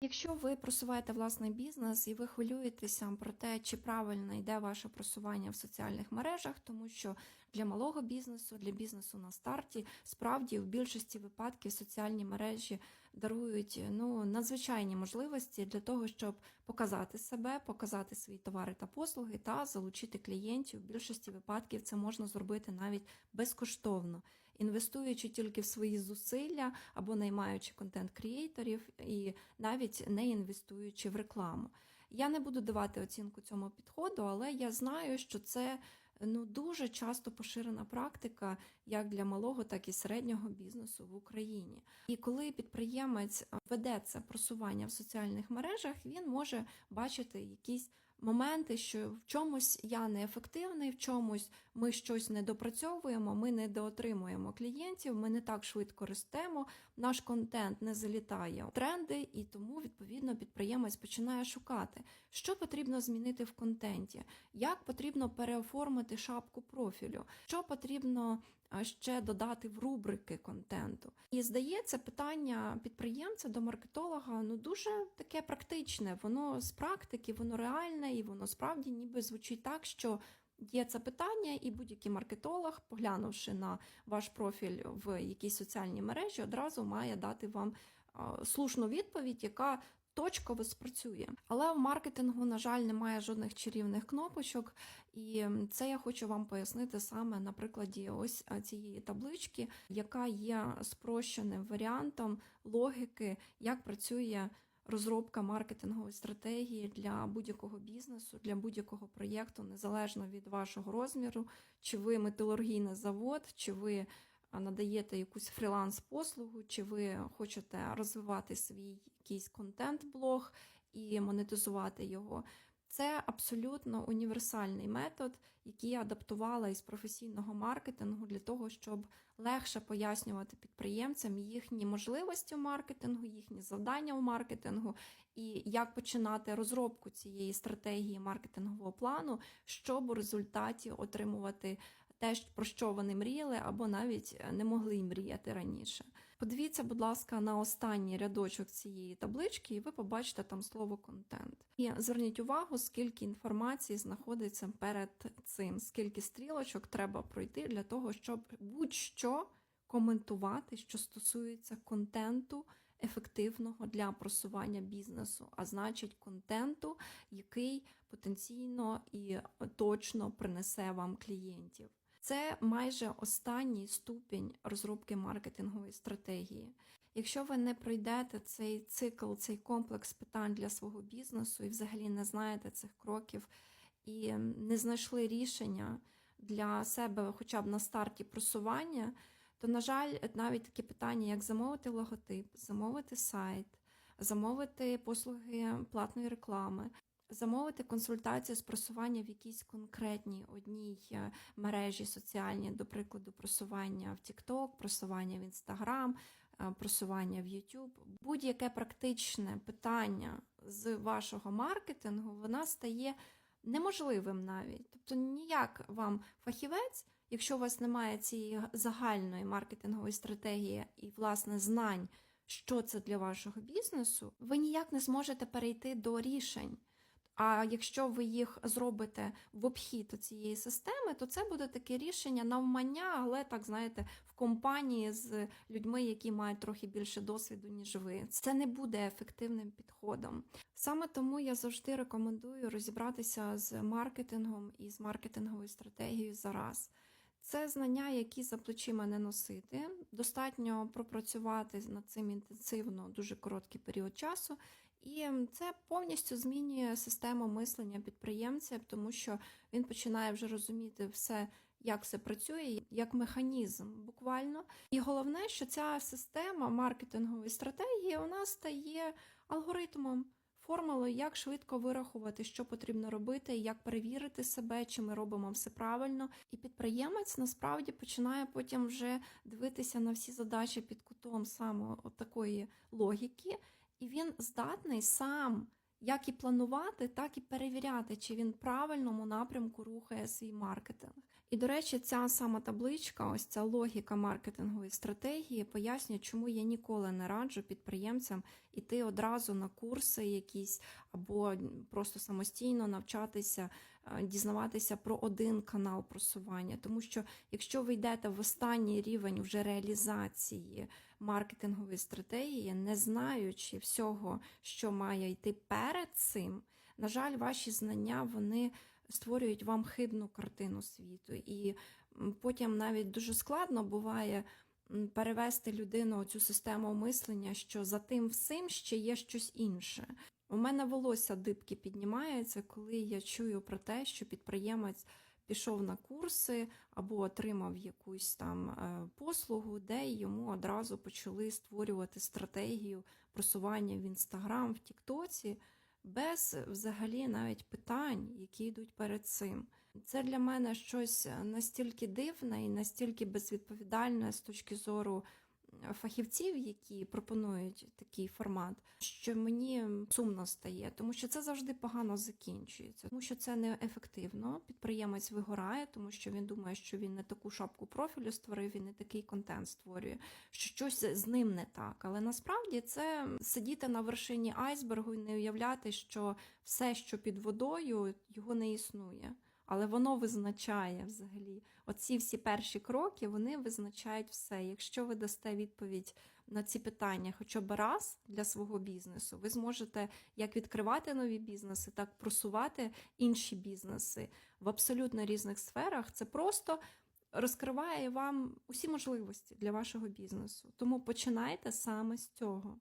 Якщо ви просуваєте власний бізнес і ви хвилюєтеся про те, чи правильно йде ваше просування в соціальних мережах, тому що для малого бізнесу, для бізнесу на старті, справді в більшості випадків соціальні мережі дарують ну надзвичайні можливості для того, щоб показати себе, показати свої товари та послуги та залучити клієнтів. В більшості випадків це можна зробити навіть безкоштовно, інвестуючи тільки в свої зусилля або наймаючи контент-крієйторів і навіть не інвестуючи в рекламу. Я не буду давати оцінку цьому підходу, але я знаю, що це ну дуже часто поширена практика як для малого, так і середнього бізнесу в Україні. І коли підприємець веде це просування в соціальних мережах, він може бачити якісь моменти, що в чомусь я неефективний, в чомусь ми щось не допрацьовуємо, ми не доотримуємо клієнтів, ми не так швидко ростемо, наш контент не залітає в тренди, і тому відповідно підприємець починає шукати, що потрібно змінити в контенті, як потрібно переоформити шапку профілю, що потрібно ще додати в рубрики контенту. І здається, питання підприємця до маркетолога ну дуже таке практичне. Воно з практики, воно реальне, і воно справді ніби звучить так, що. Є це питання, і будь-який маркетолог, поглянувши на ваш профіль в якійсь соціальній мережі, одразу має дати вам слушну відповідь, яка точково спрацює. Але в маркетингу, на жаль, немає жодних чарівних кнопочок, і це я хочу вам пояснити саме на прикладі ось цієї таблички, яка є спрощеним варіантом логіки, як працює. Розробка маркетингової стратегії для будь-якого бізнесу, для будь-якого проєкту, незалежно від вашого розміру, чи ви металургійний завод, чи ви надаєте якусь фріланс-послугу, чи ви хочете розвивати свій якийсь контент-блог і монетизувати його. Це абсолютно універсальний метод, який я адаптувала із професійного маркетингу для того, щоб легше пояснювати підприємцям їхні можливості в маркетингу, їхні завдання в маркетингу, і як починати розробку цієї стратегії маркетингового плану, щоб у результаті отримувати те, про що вони мріяли, або навіть не могли мріяти раніше. Подивіться, будь ласка, на останній рядочок цієї таблички, і ви побачите там слово контент. І зверніть увагу, скільки інформації знаходиться перед цим, скільки стрілочок треба пройти для того, щоб будь-що коментувати, що стосується контенту. Ефективного для просування бізнесу, а значить, контенту, який потенційно і точно принесе вам клієнтів. Це майже останній ступінь розробки маркетингової стратегії. Якщо ви не пройдете цей цикл, цей комплекс питань для свого бізнесу і взагалі не знаєте цих кроків і не знайшли рішення для себе, хоча б на старті просування, то, на жаль, навіть такі питання, як замовити логотип, замовити сайт, замовити послуги платної реклами, замовити консультацію з просування в якійсь конкретній одній е, мережі соціальній, до прикладу, просування в TikTok, просування в Instagram, е, просування в YouTube. Будь-яке практичне питання з вашого маркетингу вона стає неможливим навіть. Тобто ніяк вам фахівець, якщо у вас немає цієї загальної маркетингової стратегії і, власне, знань, що це для вашого бізнесу, ви ніяк не зможете перейти до рішень. А якщо ви їх зробите в обхід цієї системи, то це буде таке рішення навмання, але так знаєте, в компанії з людьми, які мають трохи більше досвіду, ніж ви. Це не буде ефективним підходом. Саме тому я завжди рекомендую розібратися з маркетингом і з маркетинговою стратегією зараз. Це знання, які за плечима не носити. Достатньо пропрацювати над цим інтенсивно дуже короткий період часу. І це повністю змінює систему мислення підприємця, тому що він починає вже розуміти все, як все працює, як механізм буквально. І головне, що ця система маркетингової стратегії у нас стає алгоритмом. Формулою, як швидко вирахувати, що потрібно робити, як перевірити себе, чи ми робимо все правильно. І підприємець насправді починає потім вже дивитися на всі задачі під кутом саме от такої логіки, і він здатний сам як і планувати, так і перевіряти, чи він в правильному напрямку рухає свій маркетинг. І, до речі, ця сама табличка, ось ця логіка маркетингової стратегії пояснює, чому я ніколи не раджу підприємцям іти одразу на курси якісь або просто самостійно навчатися, е, дізнаватися про один канал просування. Тому що якщо ви йдете в останній рівень вже реалізації маркетингової стратегії, не знаючи всього, що має йти перед цим, на жаль, ваші знання вони створюють вам хибну картину світу. І потім навіть дуже складно буває перевести людину цю систему мислення, що за тим всім ще є щось інше. У мене волосся дибки піднімається, коли я чую про те, що підприємець пішов на курси або отримав якусь там е, послугу, де йому одразу почали створювати стратегію просування в інстаграм, в Тіктоці, без взагалі навіть питань, які йдуть перед цим. Це для мене щось настільки дивне і настільки безвідповідальне з точки зору е, фахівців, які пропонують такий формат, що мені сумно стає, тому що це завжди погано закінчується, тому що це неефективно. Підприємець вигорає, тому що він думає, що він не таку шапку профілю створив, він не такий контент створює, що щось з ним не так. Але насправді це сидіти на вершині айсбергу і не уявляти, що все, що під водою, його не існує. Але воно визначає взагалі. Оці всі перші кроки вони визначають все. Якщо ви дасте відповідь на ці питання хоча б раз для свого бізнесу, ви зможете як відкривати нові бізнеси, так просувати інші бізнеси в абсолютно різних сферах. Це просто розкриває вам усі можливості для вашого бізнесу. Тому починайте саме з цього.